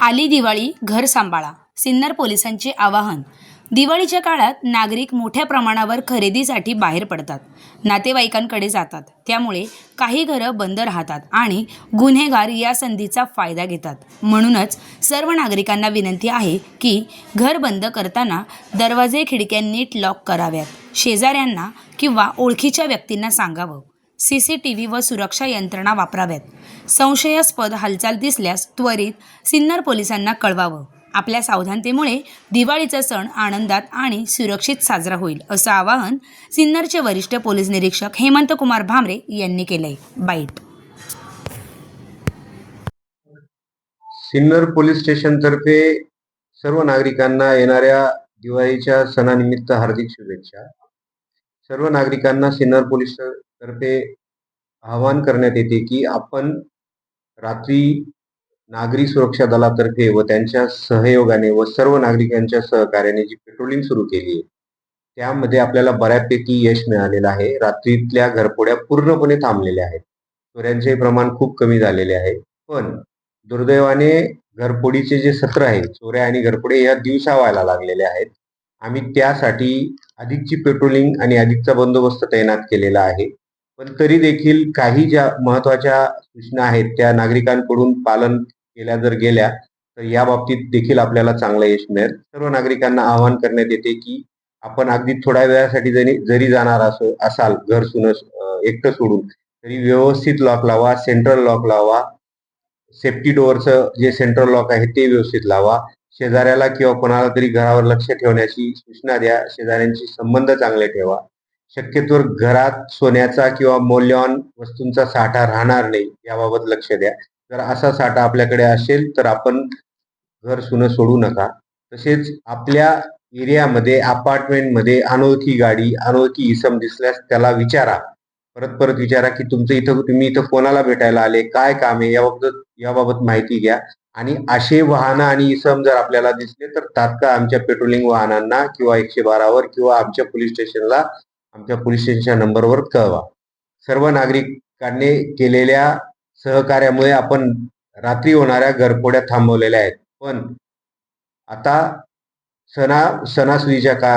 आली दिवाळी घर सांभाळा. सिन्नर पोलिसांचे आवाहन. दिवाळीच्या काळात नागरिक मोठ्या प्रमाणावर खरेदीसाठी बाहेर पडतात. नातेवाईकांकडे जातात. त्यामुळे काही घरं बंद राहतात आणि गुन्हेगार या संधीचा फायदा घेतात. म्हणूनच सर्व नागरिकांना विनंती आहे की घर बंद करताना दरवाजे खिडक्या नीट लॉक कराव्यात. शेजाऱ्यांना किंवा ओळखीच्या व्यक्तींना सांगावं. सी सी टी व्ही व सुरक्षा यंत्रणा वापराव्यात. संशयास्पद हालचाल दिसल्यास त्वरित सिन्नर पोलिसांना कळवावं. आपल्या सावधानतेमुळे दिवाळीचा सण आनंदात आणि सुरक्षित साजरा होईल असं आवाहन सिन्नरचे वरिष्ठ पोलीस निरीक्षक हेमंत कुमार भामरे यांनी केलंय. बाईट. सिन्नर पोलीस स्टेशनतर्फे सर्व नागरिकांना येणाऱ्या दिवाळीच्या सणानिमित्त हार्दिक शुभेच्छा. सर्व नागरिकांना सिन्नर पोलीस तर्फे आवाहन करण्यात येते की आपण रात्री नागरी सुरक्षा दलातर्फे व त्यांच्या सहयोगाने व सर्व नागरिकांच्या सहकार्याने जी पेट्रोलिंग सुरू केली आहे त्यामध्ये आपल्याला बऱ्यापैकी यश मिळालेलं आहे. रात्रीतल्या घरपोड्या पूर्णपणे थांबलेल्या आहेत. चोऱ्यांचे प्रमाण खूप कमी झालेले आहे. पण दुर्दैवाने घरपोडीचे जे सत्र आहे चोऱ्या आणि घरपोडे या दिवसा व्हायला लागलेले आहेत. आम्ही त्यासाठी अधिकची पेट्रोलिंग आणि अधिकचा बंदोबस्त तैनात केलेला आहे. पण तरी देखील काही ज्या महत्त्वाच्या सूचना आहेत त्या नागरिकांकडून पालन केल्या जर गेल्या तर या बाबतीत देखील आपल्याला चांगलं यश मिळेल. सर्व नागरिकांना आवाहन करण्यात येते की आपण अगदी थोड्या वेळासाठी जरी जरी जाणार असो असाल घर सुन एकटं सोडून तरी व्यवस्थित लॉक लावा सेंट्रल लॉक लावा सेफ्टी डोअरचं जे सेंट्रल लॉक आहे ते व्यवस्थित लावा. शेजाऱ्याला किंवा कोणाला तरी घरावर लक्ष ठेवण्याची सूचना द्या शेजाऱ्यांशी संबंध चांगले ठेवा. शक्यतोवर घरात सोन्याचा किंवा मौल्यवान वस्तूंचा साठा राहणार नाही याबाबत लक्ष द्या. जर असा साठा आपल्याकडे असेल तर आपण घर सुनं सोडू नका. तसेच आपल्या एरियामध्ये अपार्टमेंटमध्ये अनोळखी गाडी अनोळखी इसम दिसल्यास त्याला विचारा. परत परत विचारा की तुमचं इथं तुम्ही इथं कोणाला भेटायला आले काय काम आहे याबाबत याबाबत माहिती घ्या. आणि असे वाहनं आणि इसम जर आपल्याला दिसले तर तात्काळ आमच्या पेट्रोलिंग वाहनांना किंवा एकशे बारावर किंवा आमच्या पोलीस स्टेशनला आमच्या पोलीस स्टेशनच्या नंबरवर कळवा. सर्व नागरिकांनी केलेल्या सहकार्यामुळे आपण रात्री होणाऱ्या घरफोड्या थांबवलेल्या आहेत. पण आता सणा सणासुदीच्या का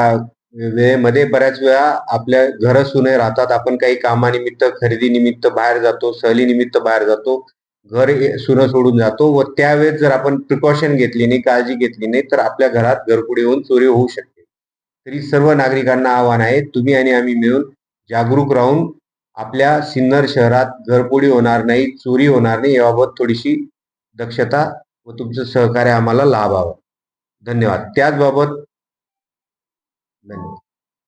वेळेमध्ये बऱ्याच वेळा आपल्या घर सुने राहतात. आपण काही कामानिमित्त खरेदी निमित्त बाहेर जातो सहली निमित्त बाहेर जातो घर सुनं सोडून जातो व त्यावेळेस जर आपण प्रिकॉशन घेतली नाही काळजी घेतली नाही तर आपल्या घरात घरपुढे येऊन चोरी होऊ शकते. तरी सर्व नागरिकांना आव्हान आहे तुम्ही आणि आम्ही मिळून जागरूक राहून आपल्या सिन्नर शहरात घरपोडी होणार नाही चोरी होणार नाही याबाबत थोडीशी दक्षता व तुमचं सहकार्य आम्हाला लाभावं. धन्यवाद. त्याचबाबत धन्यवाद.